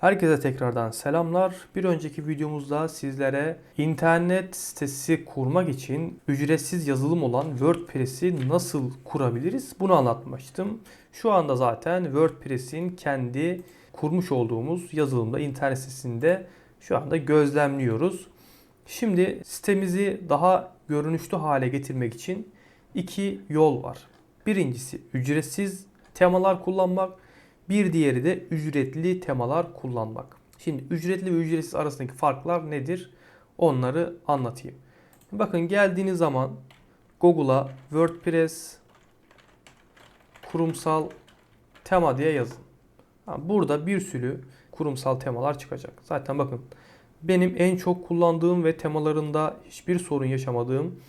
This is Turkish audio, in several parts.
Herkese tekrardan selamlar. Bir önceki videomuzda sizlere internet sitesi kurmak için ücretsiz yazılım olan WordPress'i nasıl kurabiliriz bunu anlatmıştım. Şu anda zaten WordPress'in kendi kurmuş olduğumuz yazılımda internet sitesinde şu anda gözlemliyoruz. Şimdi sitemizi daha görünüşlü hale getirmek için iki yol var. Birincisi ücretsiz temalar kullanmak. Bir diğeri de ücretli temalar kullanmak. Şimdi ücretli ve ücretsiz arasındaki farklar nedir? Onları anlatayım. Bakın geldiğiniz zaman Google'a WordPress kurumsal tema diye yazın. Burada bir sürü kurumsal temalar çıkacak. Zaten bakın benim en çok kullandığım ve temalarında hiçbir sorun yaşamadığım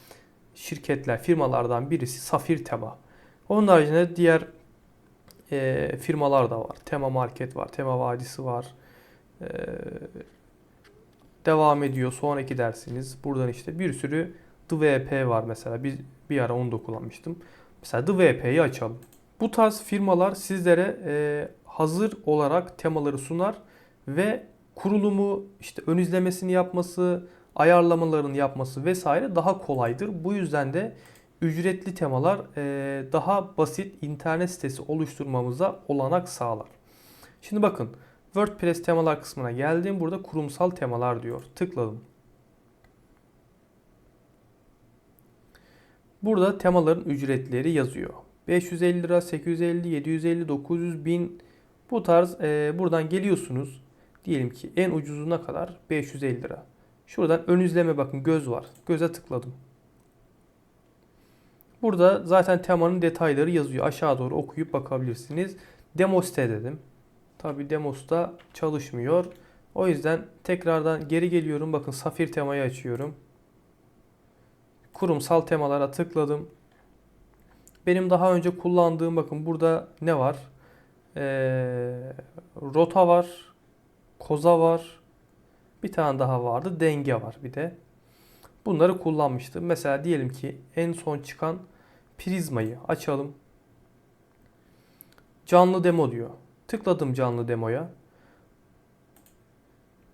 şirketler, firmalardan birisi Safir Tema. Onun haricinde diğer e, firmalar da var. Tema Market var, Tema Vadisi var. E, devam ediyor sonraki dersiniz. Buradan işte bir sürü DVP var mesela. Biz bir ara onu da kullanmıştım. Mesela DVP'yi açalım. Bu tarz firmalar sizlere e, hazır olarak temaları sunar ve kurulumu, işte ön izlemesini yapması, ayarlamalarını yapması vesaire daha kolaydır. Bu yüzden de ücretli temalar daha basit internet sitesi oluşturmamıza olanak sağlar. Şimdi bakın WordPress temalar kısmına geldim. Burada kurumsal temalar diyor. Tıkladım. Burada temaların ücretleri yazıyor. 550 lira, 850, 750, 900, 1000 bu tarz e, buradan geliyorsunuz. Diyelim ki en ucuzuna kadar 550 lira. Şuradan ön izleme bakın göz var. Göze tıkladım. Burada zaten temanın detayları yazıyor. Aşağı doğru okuyup bakabilirsiniz. Demo site dedim. Tabi demosta çalışmıyor. O yüzden tekrardan geri geliyorum. Bakın safir temayı açıyorum. Kurumsal temalara tıkladım. Benim daha önce kullandığım bakın burada ne var? Ee, rota var. Koza var. Bir tane daha vardı. Denge var bir de. Bunları kullanmıştım. Mesela diyelim ki en son çıkan prizmayı açalım. Canlı demo diyor. Tıkladım canlı demoya.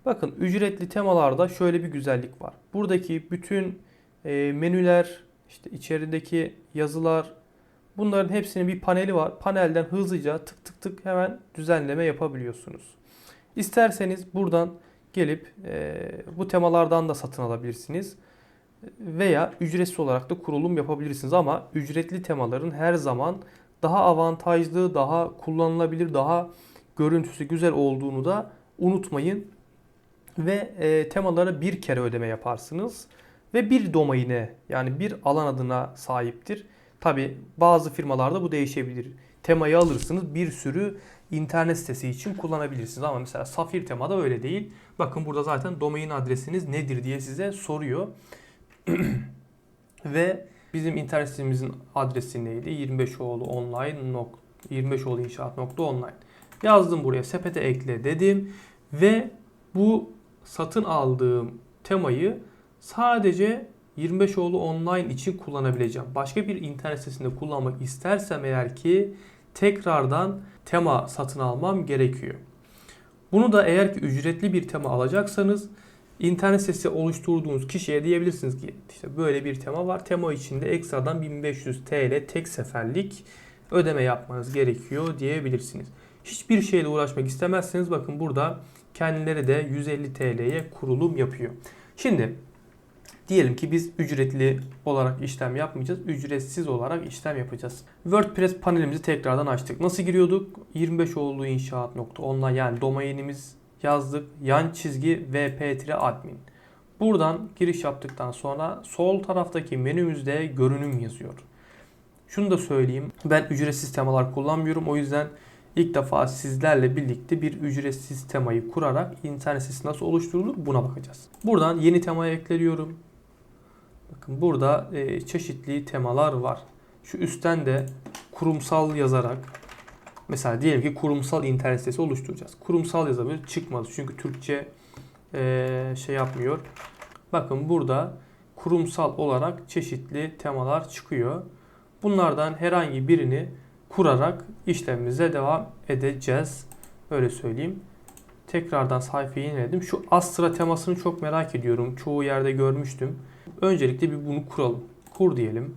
Bakın ücretli temalarda şöyle bir güzellik var. Buradaki bütün e, menüler, işte içerideki yazılar, bunların hepsinin bir paneli var. Panelden hızlıca tık tık tık hemen düzenleme yapabiliyorsunuz. İsterseniz buradan gelip e, bu temalardan da satın alabilirsiniz veya ücretsiz olarak da kurulum yapabilirsiniz ama ücretli temaların her zaman daha avantajlı, daha kullanılabilir, daha görüntüsü güzel olduğunu da unutmayın. Ve e, temalara bir kere ödeme yaparsınız ve bir domaine yani bir alan adına sahiptir. Tabi bazı firmalarda bu değişebilir. Temayı alırsınız bir sürü internet sitesi için kullanabilirsiniz ama mesela Safir temada öyle değil. Bakın burada zaten domain adresiniz nedir diye size soruyor. Ve bizim internet sitemizin adresi neydi? 25oğlu online 25oğlu inşaat online. Yazdım buraya sepete ekle dedim ve bu satın aldığım temayı sadece 25oğlu online için kullanabileceğim. Başka bir internet sitesinde kullanmak istersem eğer ki tekrardan tema satın almam gerekiyor. Bunu da eğer ki ücretli bir tema alacaksanız İnternet sitesi oluşturduğunuz kişiye diyebilirsiniz ki işte böyle bir tema var. Tema içinde ekstradan 1500 TL tek seferlik ödeme yapmanız gerekiyor diyebilirsiniz. Hiçbir şeyle uğraşmak istemezseniz bakın burada kendileri de 150 TL'ye kurulum yapıyor. Şimdi diyelim ki biz ücretli olarak işlem yapmayacağız. Ücretsiz olarak işlem yapacağız. WordPress panelimizi tekrardan açtık. Nasıl giriyorduk? 25 olduğu inşaat nokta online yani domainimiz yazdık. Yan çizgi vp-admin. Buradan giriş yaptıktan sonra sol taraftaki menümüzde görünüm yazıyor. Şunu da söyleyeyim. Ben ücretsiz temalar kullanmıyorum. O yüzden ilk defa sizlerle birlikte bir ücretsiz temayı kurarak internet sitesi nasıl oluşturulur buna bakacağız. Buradan yeni temaya ekliyorum. Bakın burada e, çeşitli temalar var. Şu üstten de kurumsal yazarak Mesela diyelim ki kurumsal internet sitesi oluşturacağız. Kurumsal yazabilir çıkmaz. Çünkü Türkçe e, şey yapmıyor. Bakın burada kurumsal olarak çeşitli temalar çıkıyor. Bunlardan herhangi birini kurarak işlemimize devam edeceğiz. Öyle söyleyeyim. Tekrardan sayfayı yeniledim. Şu Astra temasını çok merak ediyorum. Çoğu yerde görmüştüm. Öncelikle bir bunu kuralım. Kur diyelim.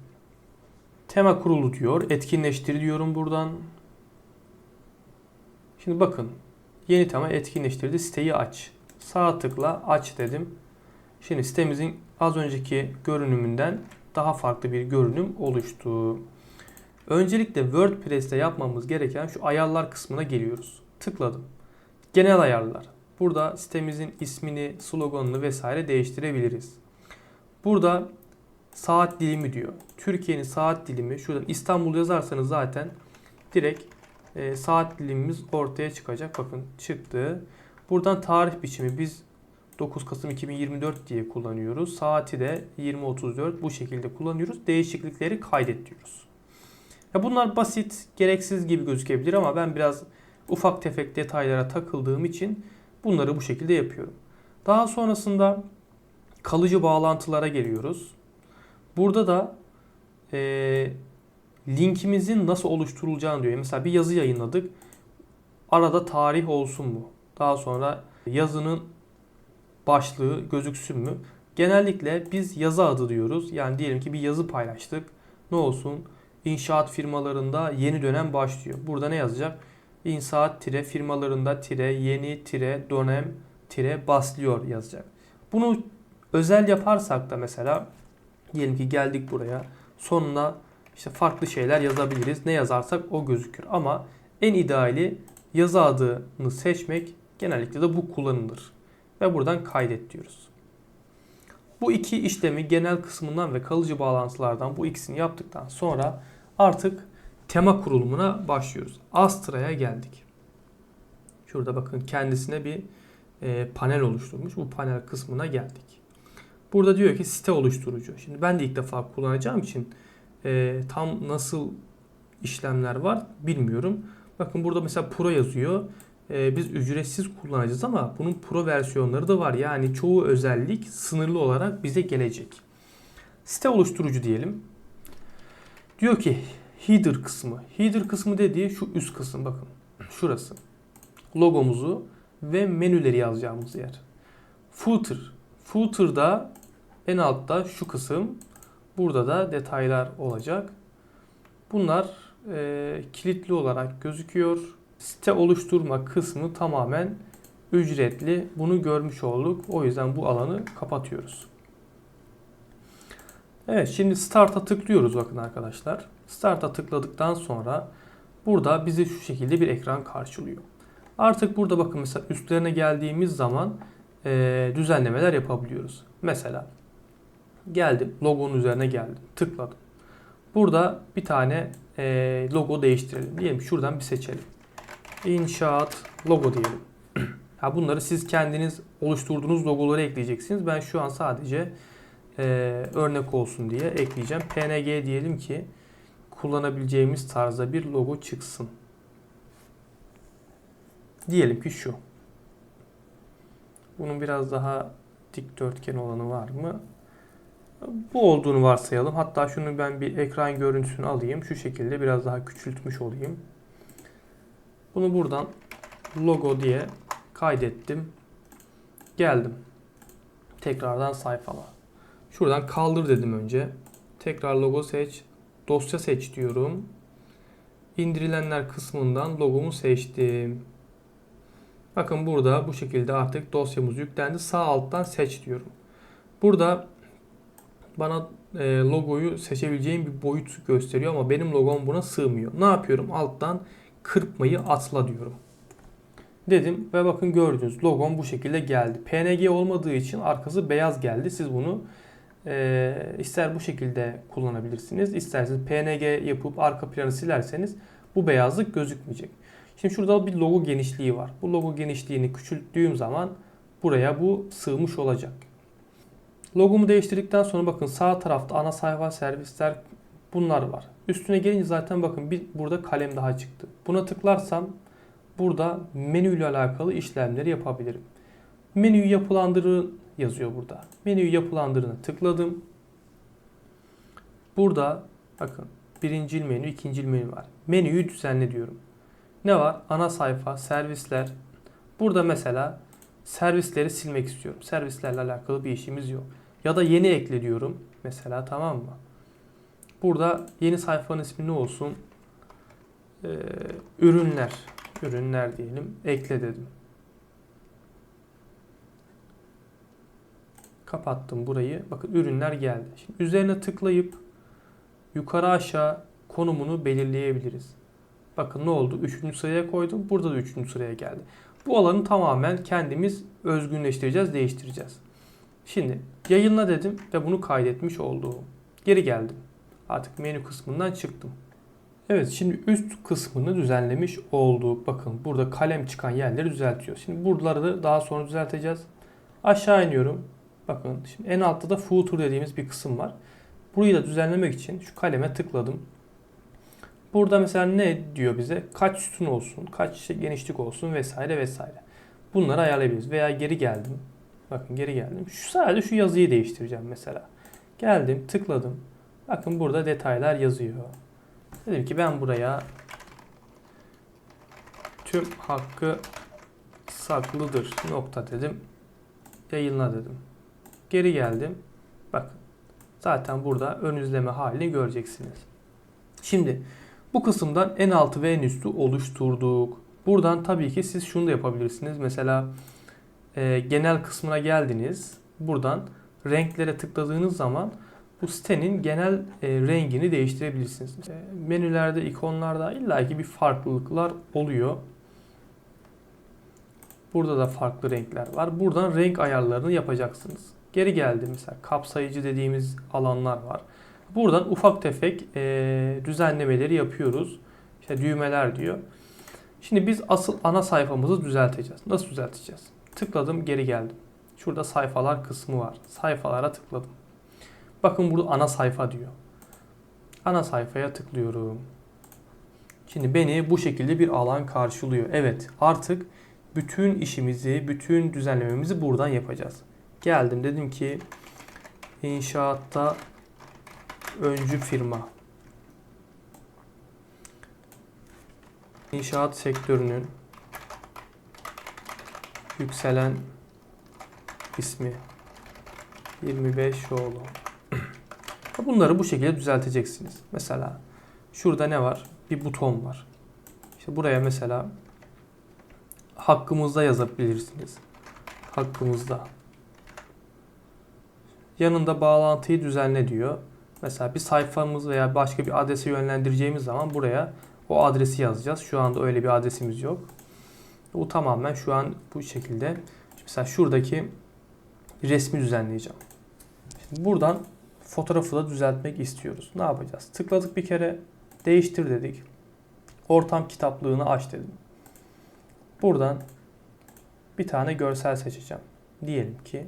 Tema kurulu diyor. Etkinleştir diyorum buradan. Şimdi bakın. Yeni tema etkinleştirdi. Siteyi aç. Sağ tıkla aç dedim. Şimdi sitemizin az önceki görünümünden daha farklı bir görünüm oluştu. Öncelikle WordPress'te yapmamız gereken şu ayarlar kısmına geliyoruz. Tıkladım. Genel ayarlar. Burada sitemizin ismini, sloganını vesaire değiştirebiliriz. Burada saat dilimi diyor. Türkiye'nin saat dilimi. Şuradan İstanbul yazarsanız zaten direkt e, saat dilimimiz ortaya çıkacak. Bakın çıktı. Buradan tarih biçimi biz 9 Kasım 2024 diye kullanıyoruz. Saati de 20.34 bu şekilde kullanıyoruz. Değişiklikleri kaydet diyoruz. Ya bunlar basit, gereksiz gibi gözükebilir ama ben biraz ufak tefek detaylara takıldığım için bunları bu şekilde yapıyorum. Daha sonrasında kalıcı bağlantılara geliyoruz. Burada da e, linkimizin nasıl oluşturulacağını diyor. Mesela bir yazı yayınladık. Arada tarih olsun mu? Daha sonra yazının başlığı gözüksün mü? Genellikle biz yazı adı diyoruz. Yani diyelim ki bir yazı paylaştık. Ne olsun? İnşaat firmalarında yeni dönem başlıyor. Burada ne yazacak? İnşaat tire firmalarında tire yeni tire dönem tire başlıyor yazacak. Bunu özel yaparsak da mesela diyelim ki geldik buraya sonuna işte farklı şeyler yazabiliriz. Ne yazarsak o gözükür. Ama en ideali yazı adını seçmek genellikle de bu kullanılır. Ve buradan kaydet diyoruz. Bu iki işlemi genel kısmından ve kalıcı bağlantılardan bu ikisini yaptıktan sonra artık tema kurulumuna başlıyoruz. Astra'ya geldik. Şurada bakın kendisine bir e, panel oluşturmuş. Bu panel kısmına geldik. Burada diyor ki site oluşturucu. Şimdi ben de ilk defa kullanacağım için e, tam nasıl işlemler var bilmiyorum. Bakın burada mesela Pro yazıyor. E, biz ücretsiz kullanacağız ama bunun Pro versiyonları da var. Yani çoğu özellik sınırlı olarak bize gelecek. Site oluşturucu diyelim. Diyor ki header kısmı. Header kısmı dediği şu üst kısım bakın. Şurası. Logomuzu ve menüleri yazacağımız yer. Footer. Footer'da en altta şu kısım. Burada da detaylar olacak. Bunlar e, kilitli olarak gözüküyor. Site oluşturma kısmı tamamen ücretli. Bunu görmüş olduk. O yüzden bu alanı kapatıyoruz. Evet şimdi Start'a tıklıyoruz bakın arkadaşlar. Start'a tıkladıktan sonra burada bizi şu şekilde bir ekran karşılıyor. Artık burada bakın mesela üstlerine geldiğimiz zaman e, düzenlemeler yapabiliyoruz. Mesela geldim logonun üzerine geldim tıkladım. Burada bir tane e, logo değiştirelim. Diyelim şuradan bir seçelim. İnşaat logo diyelim. ha bunları siz kendiniz oluşturduğunuz logoları ekleyeceksiniz. Ben şu an sadece e, örnek olsun diye ekleyeceğim. PNG diyelim ki kullanabileceğimiz tarzda bir logo çıksın. Diyelim ki şu. Bunun biraz daha dikdörtgen olanı var mı? Bu olduğunu varsayalım. Hatta şunu ben bir ekran görüntüsünü alayım. Şu şekilde biraz daha küçültmüş olayım. Bunu buradan logo diye kaydettim. Geldim. Tekrardan sayfala. Şuradan kaldır dedim önce. Tekrar logo seç. Dosya seç diyorum. İndirilenler kısmından logomu seçtim. Bakın burada bu şekilde artık dosyamız yüklendi. Sağ alttan seç diyorum. Burada bana e, logoyu seçebileceğim bir boyut gösteriyor ama benim logom buna sığmıyor. Ne yapıyorum? Alttan kırpmayı atla diyorum. Dedim ve bakın gördünüz logom bu şekilde geldi. PNG olmadığı için arkası beyaz geldi. Siz bunu e, ister bu şekilde kullanabilirsiniz. İsterseniz PNG yapıp arka planı silerseniz bu beyazlık gözükmeyecek. Şimdi şurada bir logo genişliği var. Bu logo genişliğini küçülttüğüm zaman buraya bu sığmış olacak. Logomu değiştirdikten sonra bakın sağ tarafta ana sayfa servisler bunlar var. Üstüne gelince zaten bakın bir burada kalem daha çıktı. Buna tıklarsam burada menü ile alakalı işlemleri yapabilirim. Menüyü yapılandırın yazıyor burada. Menüyü yapılandırına tıkladım. Burada bakın birincil menü, ikincil menü var. Menüyü düzenle diyorum. Ne var? Ana sayfa, servisler. Burada mesela servisleri silmek istiyorum. Servislerle alakalı bir işimiz yok. Ya da yeni ekle diyorum. Mesela tamam mı? Burada yeni sayfanın ismi ne olsun? Ee, ürünler. Ürünler diyelim. Ekle dedim. Kapattım burayı. Bakın ürünler geldi. Şimdi üzerine tıklayıp yukarı aşağı konumunu belirleyebiliriz. Bakın ne oldu? Üçüncü sıraya koydum. Burada da üçüncü sıraya geldi. Bu alanı tamamen kendimiz özgünleştireceğiz, değiştireceğiz. Şimdi yayınla dedim ve bunu kaydetmiş oldum. Geri geldim. Artık menü kısmından çıktım. Evet şimdi üst kısmını düzenlemiş olduk. Bakın burada kalem çıkan yerleri düzeltiyor. Şimdi buraları da daha sonra düzelteceğiz. Aşağı iniyorum. Bakın şimdi en altta da footer dediğimiz bir kısım var. Burayı da düzenlemek için şu kaleme tıkladım. Burada mesela ne diyor bize? Kaç sütun olsun, kaç genişlik olsun vesaire vesaire. Bunları ayarlayabiliriz. Veya geri geldim. Bakın geri geldim. Şu sadece şu yazıyı değiştireceğim mesela. Geldim, tıkladım. Bakın burada detaylar yazıyor. Dedim ki ben buraya tüm hakkı saklıdır nokta dedim. Yayınla dedim. Geri geldim. Bakın. Zaten burada ön izleme halini göreceksiniz. Şimdi bu kısımdan en altı ve en üstü oluşturduk. Buradan tabii ki siz şunu da yapabilirsiniz. Mesela e, genel kısmına geldiniz. Buradan renklere tıkladığınız zaman bu sitenin genel e, rengini değiştirebilirsiniz. E, menülerde, ikonlarda illaki bir farklılıklar oluyor. Burada da farklı renkler var. Buradan renk ayarlarını yapacaksınız. Geri geldi mesela kapsayıcı dediğimiz alanlar var. Buradan ufak tefek e, düzenlemeleri yapıyoruz. İşte düğmeler diyor. Şimdi biz asıl ana sayfamızı düzelteceğiz. Nasıl düzelteceğiz? Tıkladım geri geldim. Şurada sayfalar kısmı var. Sayfalara tıkladım. Bakın burada ana sayfa diyor. Ana sayfaya tıklıyorum. Şimdi beni bu şekilde bir alan karşılıyor. Evet artık bütün işimizi, bütün düzenlememizi buradan yapacağız. Geldim dedim ki inşaatta öncü firma. İnşaat sektörünün yükselen ismi 25 oğlu. Bunları bu şekilde düzelteceksiniz. Mesela şurada ne var? Bir buton var. İşte buraya mesela hakkımızda yazabilirsiniz. Hakkımızda. Yanında bağlantıyı düzenle diyor. Mesela bir sayfamız veya başka bir adrese yönlendireceğimiz zaman buraya o adresi yazacağız. Şu anda öyle bir adresimiz yok. Bu tamamen şu an bu şekilde. Mesela şuradaki resmi düzenleyeceğim. Şimdi buradan fotoğrafı da düzeltmek istiyoruz. Ne yapacağız? Tıkladık bir kere değiştir dedik. Ortam kitaplığını aç dedim. Buradan bir tane görsel seçeceğim. Diyelim ki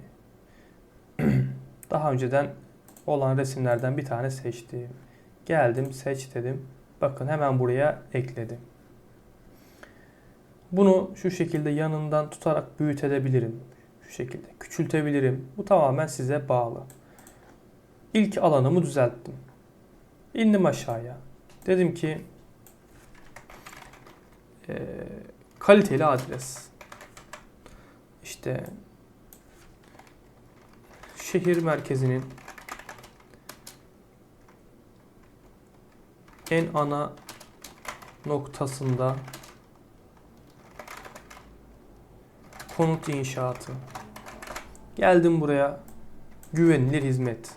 daha önceden olan resimlerden bir tane seçtim. Geldim seç dedim. Bakın hemen buraya ekledim. Bunu şu şekilde yanından tutarak büyütebilirim. Şu şekilde küçültebilirim. Bu tamamen size bağlı. İlk alanımı düzelttim. İndim aşağıya. Dedim ki e, kaliteli adres. İşte şehir merkezinin en ana noktasında konut inşaatı. Geldim buraya güvenilir hizmet.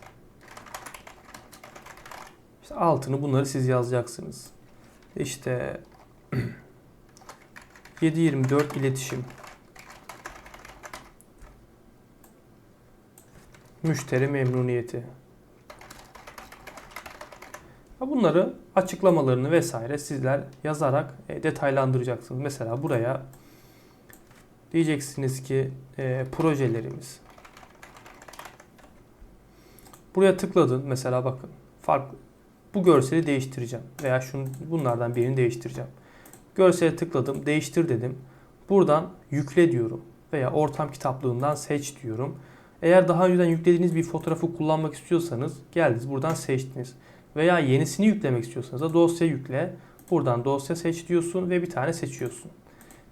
İşte altını bunları siz yazacaksınız. İşte 724 iletişim. Müşteri memnuniyeti. Bunları açıklamalarını vesaire sizler yazarak e, detaylandıracaksınız. Mesela buraya diyeceksiniz ki e, projelerimiz. Buraya tıkladın mesela bakın farklı bu görseli değiştireceğim veya şunu bunlardan birini değiştireceğim. Görsele tıkladım, değiştir dedim. Buradan yükle diyorum veya ortam kitaplığından seç diyorum. Eğer daha önceden yüklediğiniz bir fotoğrafı kullanmak istiyorsanız geldiniz buradan seçtiniz. Veya yenisini yüklemek istiyorsanız da dosya yükle. Buradan dosya seç diyorsun ve bir tane seçiyorsun.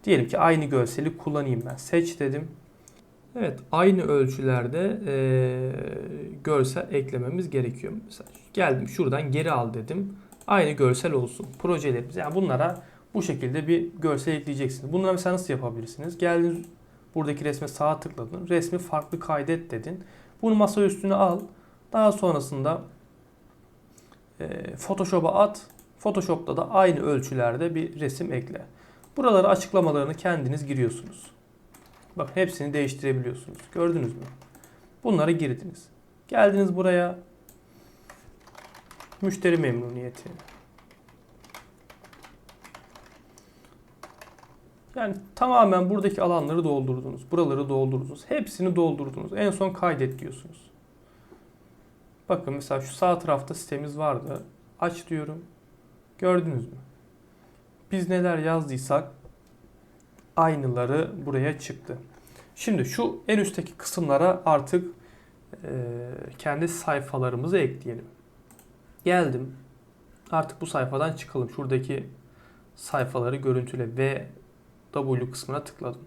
Diyelim ki aynı görseli kullanayım ben. Seç dedim. Evet aynı ölçülerde eee, görsel eklememiz gerekiyor. Mesela geldim şuradan geri al dedim. Aynı görsel olsun. Projelerimiz yani bunlara bu şekilde bir görsel ekleyeceksiniz. Bunları mesela nasıl yapabilirsiniz? Geldin buradaki resme sağa tıkladın. Resmi farklı kaydet dedin. Bunu masa üstüne al. Daha sonrasında eee, Photoshop'a at. Photoshop'ta da aynı ölçülerde bir resim ekle. Buralara açıklamalarını kendiniz giriyorsunuz. Bak hepsini değiştirebiliyorsunuz. Gördünüz mü? Bunları girdiniz. Geldiniz buraya. Müşteri memnuniyeti. Yani tamamen buradaki alanları doldurdunuz. Buraları doldurdunuz. Hepsini doldurdunuz. En son kaydet diyorsunuz. Bakın mesela şu sağ tarafta sitemiz vardı. Aç diyorum. Gördünüz mü? Biz neler yazdıysak aynıları buraya çıktı. Şimdi şu en üstteki kısımlara artık e, kendi sayfalarımızı ekleyelim. Geldim. Artık bu sayfadan çıkalım. Şuradaki sayfaları görüntüle ve W kısmına tıkladım.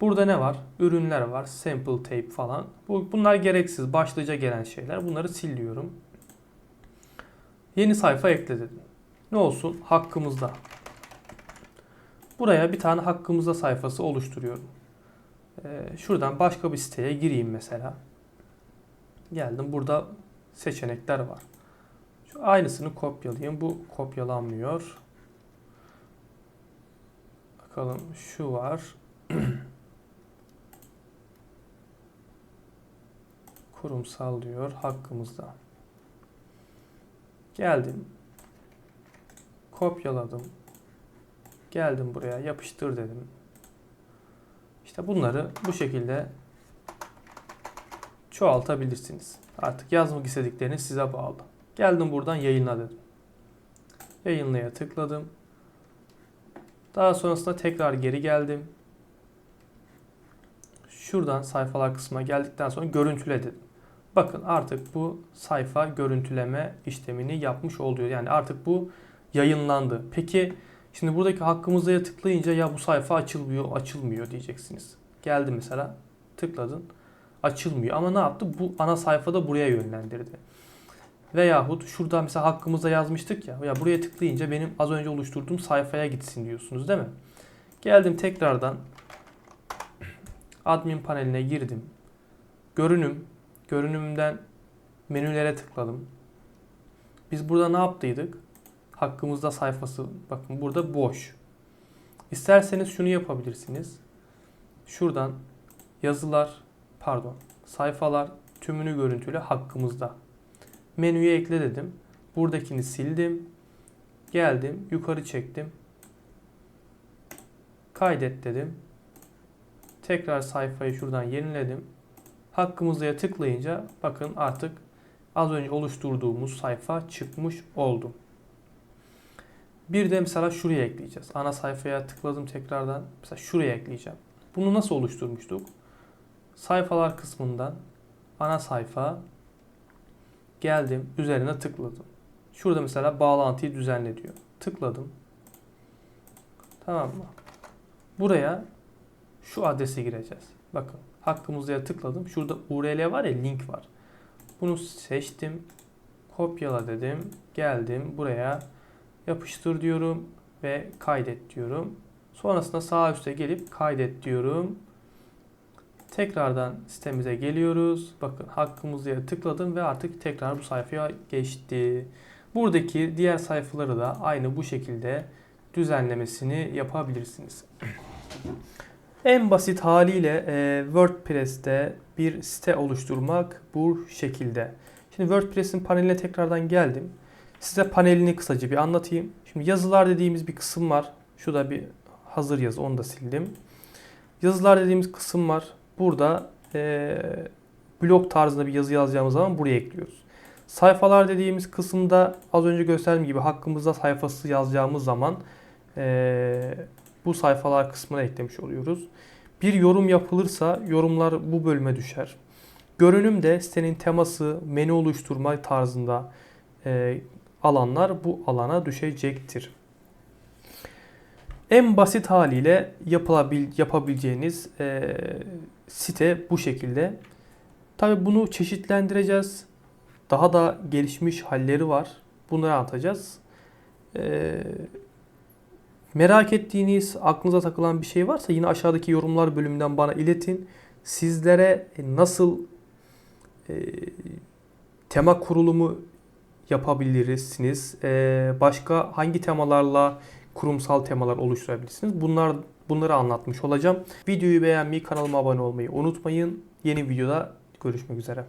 Burada ne var? Ürünler var. Sample tape falan. Bu, bunlar gereksiz. Başlıca gelen şeyler. Bunları sil diyorum. Yeni sayfa ekle dedim. Ne olsun? Hakkımızda. Buraya bir tane hakkımızda sayfası oluşturuyorum. Ee, şuradan başka bir siteye gireyim mesela. Geldim. Burada seçenekler var. Şu aynısını kopyalayayım. Bu kopyalanmıyor. Bakalım şu var. Kurumsal diyor hakkımızda. Geldim. Kopyaladım. Geldim buraya yapıştır dedim. İşte bunları bu şekilde çoğaltabilirsiniz. Artık yazmak istedikleriniz size bağlı. Geldim buradan yayınla dedim. Yayınlaya tıkladım. Daha sonrasında tekrar geri geldim. Şuradan sayfalar kısmına geldikten sonra görüntüle dedim. Bakın artık bu sayfa görüntüleme işlemini yapmış oluyor. Yani artık bu yayınlandı. Peki şimdi buradaki hakkımızda tıklayınca ya bu sayfa açılmıyor, açılmıyor diyeceksiniz. Geldi mesela tıkladın açılmıyor ama ne yaptı? Bu ana sayfada buraya yönlendirdi. Veyahut şurada mesela hakkımızda yazmıştık ya. Ya buraya tıklayınca benim az önce oluşturduğum sayfaya gitsin diyorsunuz değil mi? Geldim tekrardan admin paneline girdim. Görünüm. Görünümden menülere tıkladım. Biz burada ne yaptıydık? Hakkımızda sayfası bakın burada boş. İsterseniz şunu yapabilirsiniz. Şuradan yazılar pardon sayfalar tümünü görüntülü hakkımızda. Menüye ekle dedim. Buradakini sildim. Geldim yukarı çektim. Kaydet dedim. Tekrar sayfayı şuradan yeniledim. Hakkımızda'ya tıklayınca bakın artık az önce oluşturduğumuz sayfa çıkmış oldu. Bir de mesela şuraya ekleyeceğiz. Ana sayfaya tıkladım tekrardan. Mesela şuraya ekleyeceğim. Bunu nasıl oluşturmuştuk? Sayfalar kısmından ana sayfa geldim üzerine tıkladım. Şurada mesela bağlantıyı düzenle diyor. Tıkladım. Tamam mı? Buraya şu adrese gireceğiz. Bakın hakkımızda tıkladım. Şurada URL var ya link var. Bunu seçtim. Kopyala dedim. Geldim buraya yapıştır diyorum ve kaydet diyorum. Sonrasında sağ üstte gelip kaydet diyorum. Tekrardan sitemize geliyoruz. Bakın hakkımızda tıkladım ve artık tekrar bu sayfaya geçti. Buradaki diğer sayfaları da aynı bu şekilde düzenlemesini yapabilirsiniz. En basit haliyle e, WordPress'te bir site oluşturmak bu şekilde. Şimdi WordPress'in paneline tekrardan geldim. Size panelini kısaca bir anlatayım. Şimdi yazılar dediğimiz bir kısım var. Şurada bir hazır yazı onu da sildim. Yazılar dediğimiz kısım var. Burada e, blog tarzında bir yazı yazacağımız zaman buraya ekliyoruz. Sayfalar dediğimiz kısımda az önce gösterdiğim gibi hakkımızda sayfası yazacağımız zaman e, bu sayfalar kısmına eklemiş oluyoruz. Bir yorum yapılırsa yorumlar bu bölüme düşer. Görünüm de sitenin teması, menü oluşturma tarzında e, alanlar bu alana düşecektir. En basit haliyle yapılabil, yapabileceğiniz e, site bu şekilde. Tabi bunu çeşitlendireceğiz. Daha da gelişmiş halleri var. Bunları anlatacağız. E, merak ettiğiniz, aklınıza takılan bir şey varsa yine aşağıdaki yorumlar bölümünden bana iletin. Sizlere nasıl e, tema kurulumu yapabilirsiniz? E, başka hangi temalarla kurumsal temalar oluşturabilirsiniz? Bunlar bunları anlatmış olacağım. Videoyu beğenmeyi, kanalıma abone olmayı unutmayın. Yeni videoda görüşmek üzere.